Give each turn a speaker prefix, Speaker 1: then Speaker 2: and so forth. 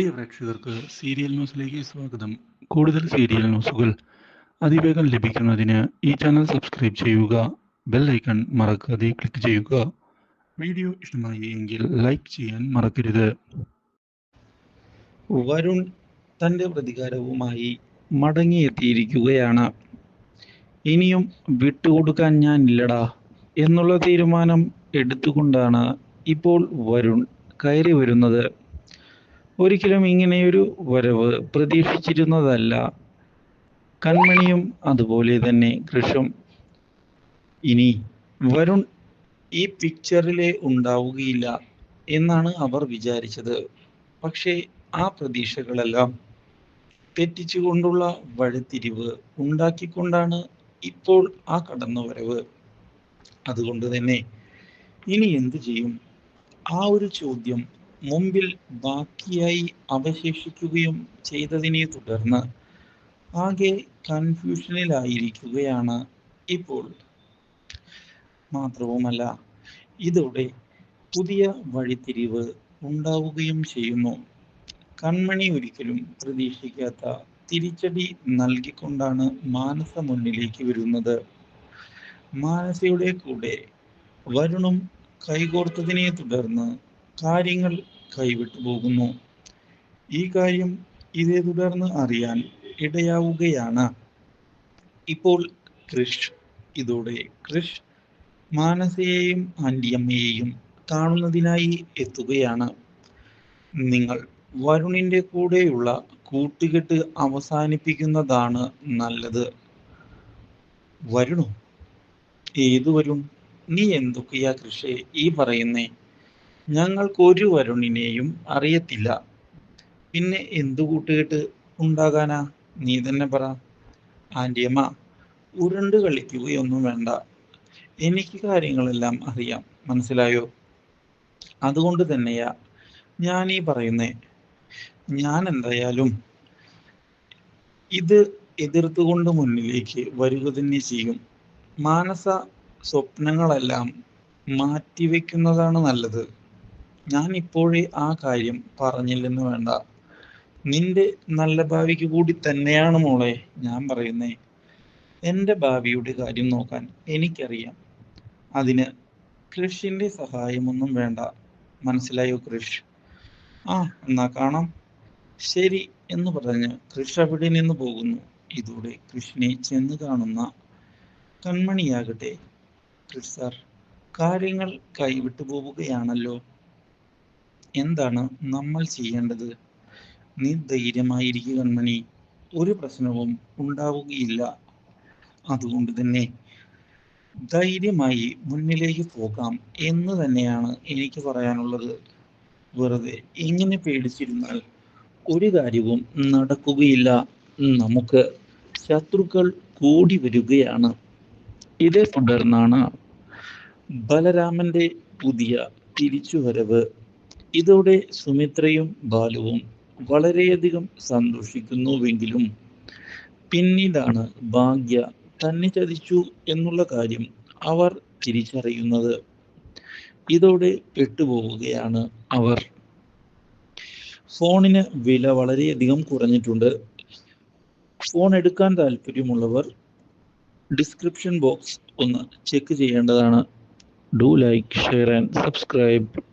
Speaker 1: പ്രിയ പ്രേക്ഷകർക്ക് സീരിയൽ ന്യൂസിലേക്ക് സ്വാഗതം. കൂടുതൽ സീരിയൽ ന്യൂസുകൾ അതിവേഗം ലഭിക്കുന്നതിന് ഈ ചാനൽ സബ്സ്ക്രൈബ് ചെയ്യുക ബെൽ ഐക്കൺ മറക്കാതെ ക്ലിക്ക് ചെയ്യുക. വീഡിയോ ഇഷ്ടമായി എങ്കിൽ ലൈക്ക് ചെയ്യാൻ മറക്കരുത്.
Speaker 2: വരുൺ തന്റെ പ്രതികാരവുമായി മടങ്ങിയെത്തിയിരിക്കുകയാണ്. ഇനിയും വിട്ടുകൊടുക്കാൻ ഞാനില്ലടാ എന്നുള്ള തീരുമാനം എടുത്തുകൊണ്ടാണ് ഇപ്പോൾ വരുൺ കയറി വരുന്നത്. ഒരിക്കലും ഇങ്ങനെയൊരു വരവ് പ്രതീക്ഷിച്ചിരുന്നതല്ല. കൺമണിയും അതുപോലെ തന്നെ കൃഷും ഇനി വരുൺ ഈ പിക്ചറിലെ ഉണ്ടാവുകയില്ല എന്നാണ് അവർ വിചാരിച്ചത്. പക്ഷേ ആ പ്രതീക്ഷകളെല്ലാം തെറ്റിച്ചുകൊണ്ടുള്ള വഴിത്തിരിവ് ഉണ്ടാക്കിക്കൊണ്ടാണ് ഇപ്പോൾ ആ കടന്നുവരവ്. അതുകൊണ്ട് തന്നെ ഇനി എന്തു ചെയ്യും? ആ ഒരു ചോദ്യം മുമ്പിൽ ബാക്കിയായി അവശേഷിക്കുകയും ചെയ്തതിനെ തുടർന്ന് ആകെ കൺഫ്യൂഷനിലായിരിക്കുകയാണ് ഇപ്പോൾ. മാത്രവുമല്ല ഇതോടെ പുതിയ വഴിത്തിരിവ് ഉണ്ടാവുകയും ചെയ്യുന്നു. കൺമണി ഒരിക്കലും പ്രതീക്ഷിക്കാത്ത തിരിച്ചടി നൽകിക്കൊണ്ടാണ് മാനസ മുന്നിലേക്ക് വരുന്നത്. മാനസയുടെ കൂടെ വരുണും കൈകോർത്തതിനെ തുടർന്ന് കാര്യങ്ങൾ കൈവിട്ടു പോകുന്നു. ഈ കാര്യം ഇതേ തുടർന്ന് അറിയാൻ ഇടയാവുകയാണ്. ഇപ്പോൾ കൃഷ് ഇതോടെ കൃഷ് മാനസയെയും ആന്റിയമ്മയെയും കാണുന്നതിനായി എത്തുകയാണ്. നിങ്ങൾ വരുണിന്റെ കൂടെയുള്ള കൂട്ടുകെട്ട് അവസാനിപ്പിക്കുന്നതാണ് നല്ലത്. വരുണോ ഏതു വരുൺ? നീ എന്തൊക്കെയാ കൃഷി ഈ പറയുന്നേ? ഞങ്ങൾക്കൊരു വരുണിനെയും അറിയത്തില്ല. പിന്നെ എന്തു കൂട്ടുകെട്ട് ഉണ്ടാകാനാ? നീ തന്നെ പറ. ആന്റിയമ്മ ഉരുണ്ട് കളിക്കുകയൊന്നും വേണ്ട. എനിക്ക് കാര്യങ്ങളെല്ലാം അറിയാം. മനസ്സിലായോ? അതുകൊണ്ട് തന്നെയാ ഞാൻ ഈ പറയുന്നേ. ഞാൻ എന്തായാലും ഇത് എതിർത്തുകൊണ്ട് മുന്നിലേക്ക് വരിക തന്നെ ചെയ്യും. മാനസ സ്വപ്നങ്ങളെല്ലാം മാറ്റിവെക്കുന്നതാണ് നല്ലത്. ഞാൻ ഇപ്പോഴേ ആ കാര്യം പറഞ്ഞില്ലെന്ന് വേണ്ട. നിന്റെ നല്ല ഭാവിക്ക് കൂടി തന്നെയാണ് മോളെ ഞാൻ പറയുന്നേ. എന്റെ ഭാവിയുടെ കാര്യം നോക്കാൻ എനിക്കറിയാം. അതിന് കൃഷിന്റെ സഹായമൊന്നും വേണ്ട. മനസ്സിലായോ കൃഷ്? ആ എന്നാ കാണാം. ശരി എന്ന് പറഞ്ഞ് കൃഷ് അവിടെ നിന്ന് പോകുന്നു. ഇതോടെ കൃഷിനെ ചെന്ന് കാണുന്ന കൺമണിയാകട്ടെ. കൃഷ് സാർ കാര്യങ്ങൾ കൈവിട്ടു പോവുകയാണല്ലോ. എന്താണ് നമ്മൾ ചെയ്യേണ്ടത്? നീ ധൈര്യമായിരിക്കുക കൺമണി. ഒരു പ്രശ്നവും ഉണ്ടാവുകയില്ല. അതുകൊണ്ട് തന്നെ ധൈര്യമായി മുന്നിലേക്ക് പോകാം എന്ന് തന്നെയാണ് എനിക്ക് പറയാനുള്ളത്. വെറുതെ ഇങ്ങനെ പേടിച്ചിരുന്നാൽ ഒരു കാര്യവും നടക്കുകയില്ല. നമുക്ക് ശത്രുക്കൾ കൂടി വരികയാണ്. ഇതേ തുടർന്നാണ് ബലരാമന്റെ പുതിയ തിരിച്ചുവരവ്. ഇതോടെ സുമിത്രയും ബാലുവും വളരെയധികം സന്തോഷിക്കുന്നുവെങ്കിലും പിന്നീടാണ് ഭാഗ്യ തന്നെ ചതിച്ചു എന്നുള്ള കാര്യം അവർ തിരിച്ചറിയുന്നത്. ഇതോടെ പെട്ടുപോവുകയാണ് അവർ. ഫോണിന് വില വളരെയധികം കുറഞ്ഞിട്ടുണ്ട്. ഫോൺ എടുക്കാൻ താല്പര്യമുള്ളവർ ഡിസ്ക്രിപ്ഷൻ ബോക്സ് ഒന്ന് ചെക്ക് ചെയ്യേണ്ടതാണ്. Do like share and subscribe.